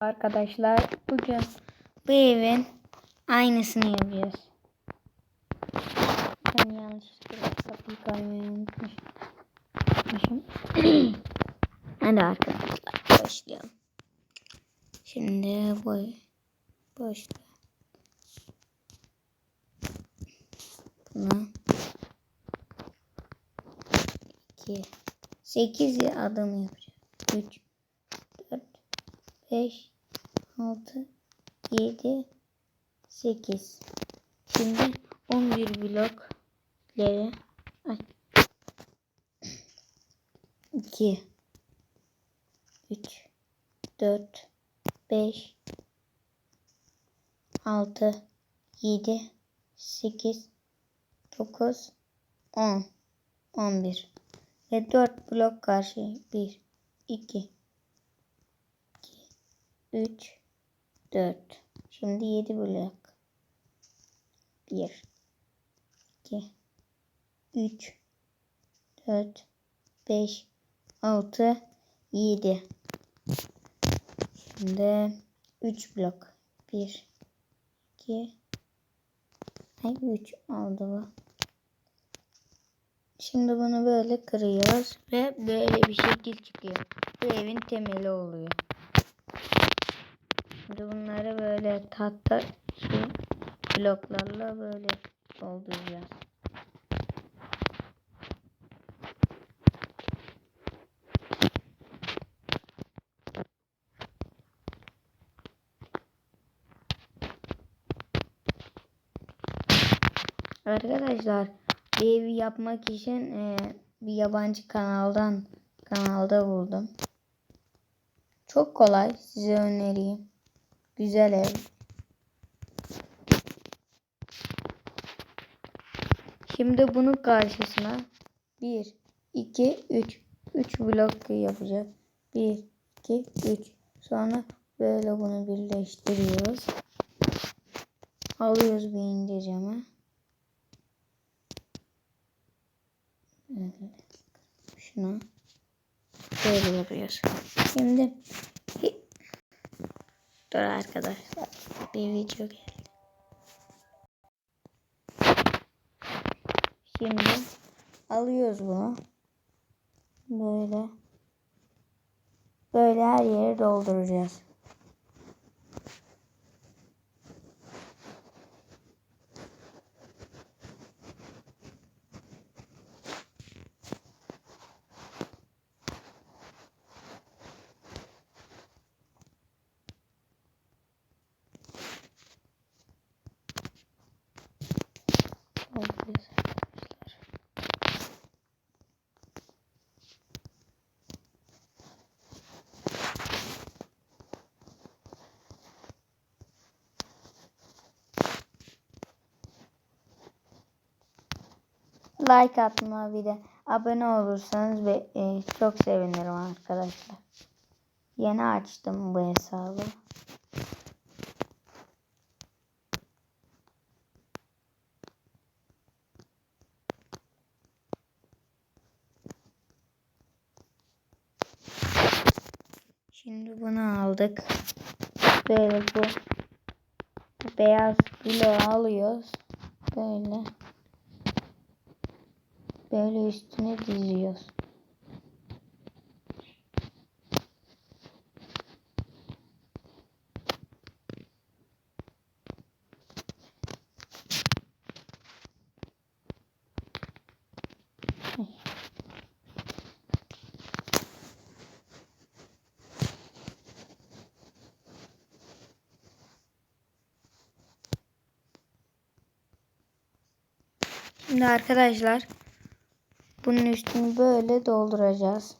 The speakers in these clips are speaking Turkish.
Arkadaşlar bugün bu evin aynısını yapacağız. Ben yanlışlıkla kapıyı koymayı unutmuşum. Hadi arkadaşlar başlayalım. Şimdi boy başla. Buna 2 8 adım yapacağız. 3 4 5 6 7 8 Şimdi 11 blokları ay. 2 3 4 5 6 7 8 9 10 11 ve 4 blok karşı 1 2 3 4 Şimdi 7 blok 1 2 3 4 5 6 7 Şimdi 3 blok 1 2 Ay 3 oldu bu. Şimdi bunu böyle kırıyoruz ve böyle bir şekil çıkıyor. Bu evin temeli oluyor. Şimdi bunları böyle tahta şey, bloklarla böyle dolduracağız. Arkadaşlar evi yapmak için e, bir yabancı kanaldan kanalda buldum. Çok kolay size önereyim. Güzel ev. Şimdi bunun karşısına 1, 2, 3. 3 blok yapacağız. 1, 2, 3. Sonra böyle bunu birleştiriyoruz. Alıyoruz bir. Böyle. Şunu böyle yapıyoruz. Şimdi dur arkadaşlar bir video geldi. Şimdi alıyoruz bunu. Böyle böyle her yeri dolduracağız. Dolduruyoruz arkadaşlar. Like atma bir de abone olursanız ve e, çok sevinirim arkadaşlar. Yeni açtım bu hesabı. Şimdi bunu aldık. Böyle bu, beyaz bloğu alıyoruz. Böyle. Böyle üstüne diziyoruz. Şimdi arkadaşlar bunun üstünü böyle dolduracağız.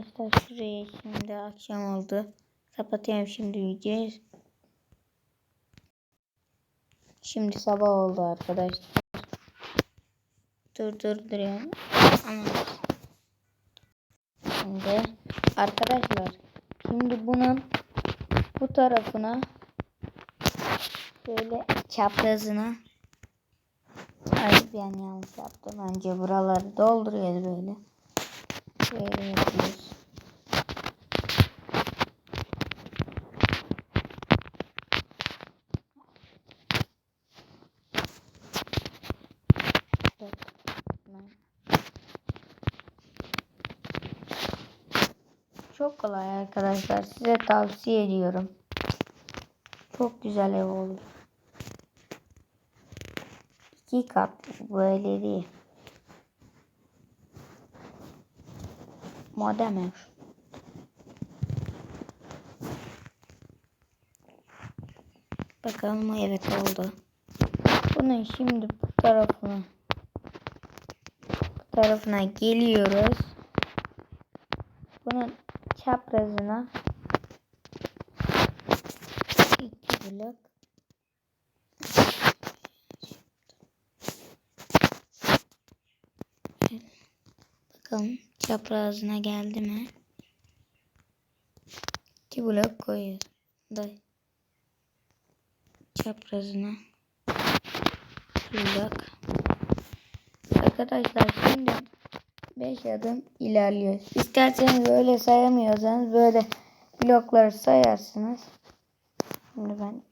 Arkadaşlar şuraya şimdi akşam oldu. Kapatıyorum şimdi videoyu. Şimdi sabah oldu arkadaşlar. Dur dur duruyorum. Ama Şimdi arkadaşlar şimdi bunun bu tarafına şöyle çaprazına Ay ben yanlış yaptım. Önce buraları dolduruyoruz böyle. Böyle yapıyoruz. Çok kolay arkadaşlar. Size tavsiye ediyorum. Çok güzel ev oldu. İki kat böyle değil. Modern ev. Bakalım evet oldu. Bunun şimdi bu tarafına bu tarafına geliyoruz. Bunun çaprazına iki blok Bakalım çaprazına geldi mi? İki blok koyuyoruz. Da çaprazına blok. Arkadaşlar şimdi 5 adım ilerliyoruz. İsterseniz böyle sayamıyorsanız böyle blokları sayarsınız. Şimdi ben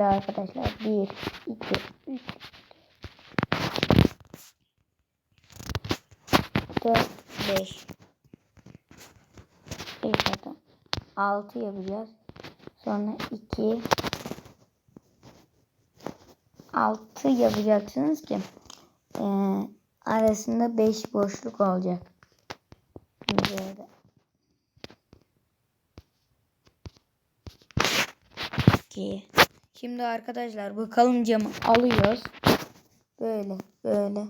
Böyle arkadaşlar. 1, 2, 3, 4, 5. 5 adım. 6 yapacağız. Sonra 2 6 yapacaksınız ki e, arasında 5 boşluk olacak. Böyle. İki. Şimdi arkadaşlar bakalım camı alıyoruz. Böyle böyle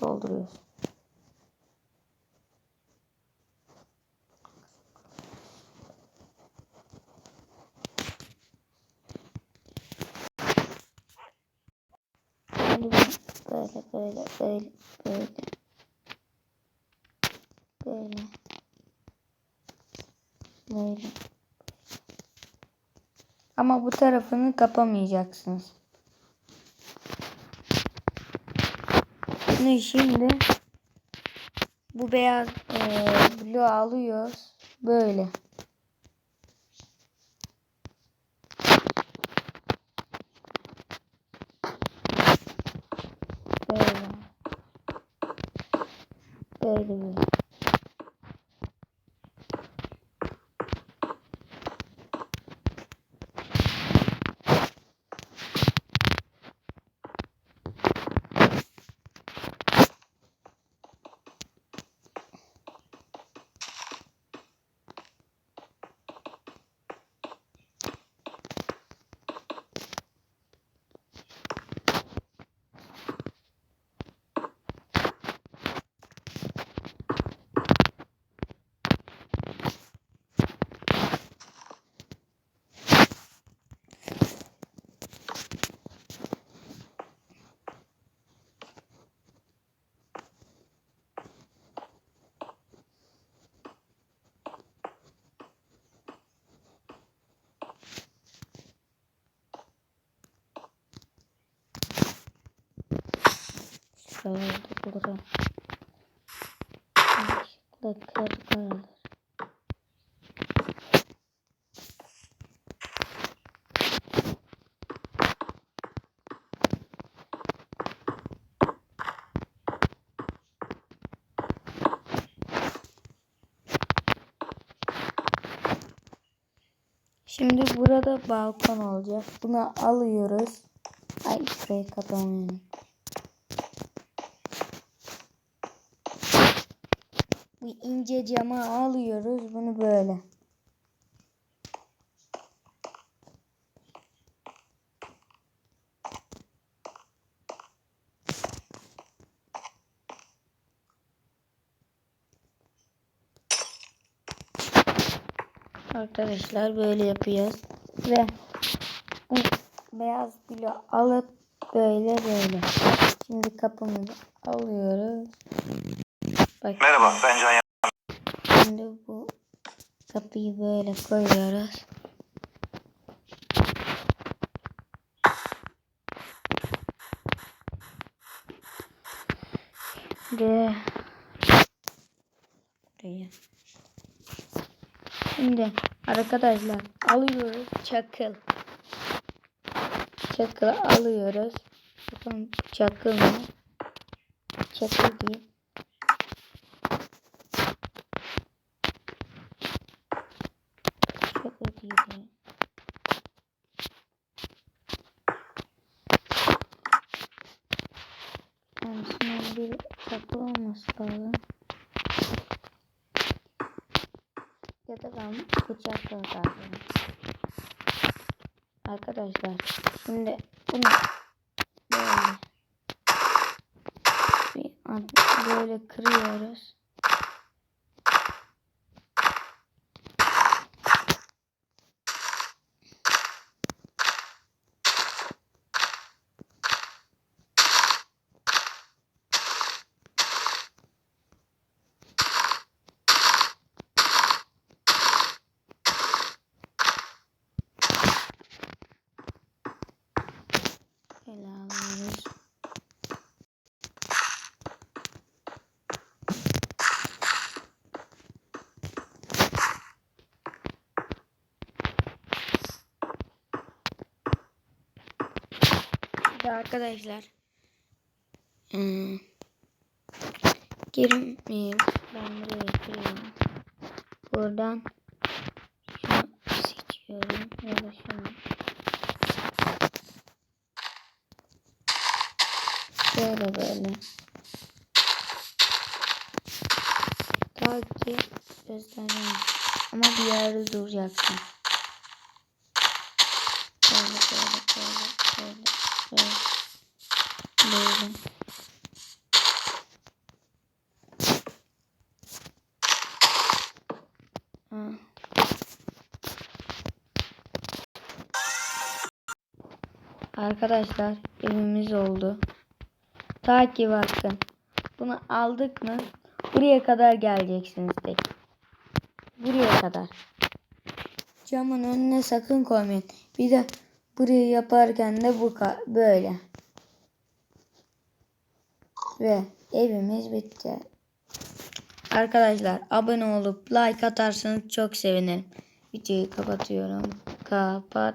dolduruyoruz. Böyle böyle böyle böyle böyle böyle ama bu tarafını kapamayacaksınız. Şimdi bu beyaz e, bloğu alıyoruz. Böyle. Böyle. Böyle böyle. Bulurum. Yanlışlıkla kırılır. Şimdi burada balkon olacak. Bunu alıyoruz. Ay şurayı kapamayalım. ince camı alıyoruz. Bunu böyle. Arkadaşlar böyle yapıyoruz. Ve bu beyaz gülü alıp böyle böyle. Şimdi kapımızı alıyoruz. Bak. Merhaba ben Can Şimdi bu kapıyı böyle koyuyoruz. Ve buraya. Şimdi arkadaşlar alıyoruz çakıl. Çakıl alıyoruz. Bakın çakıl mı? Çakıl değil. Çakıl değil. Yani şunun bir çakıl olması lazım. Ben bıçakla atardım. Arkadaşlar şimdi bunu böyle böyle kırıyoruz. Böyle alıyoruz. De arkadaşlar hmm, girmeyeyim. Ben buraya giriyorum. Buradan şunu seçiyorum ya da şunu. Böyle böyle. Ta ki göstereyim. Ama bir yerde duracaksın. Böyle böyle böyle böyle böyle. Böyle. Ha. Arkadaşlar evimiz oldu. Ta ki. Bunu aldık mı buraya kadar geleceksiniz tek. Buraya kadar. Camın önüne sakın koymayın. Bir de burayı yaparken de bu böyle. Ve evimiz bitti. Arkadaşlar abone olup like atarsanız çok sevinirim. Videoyu kapatıyorum. Kapat.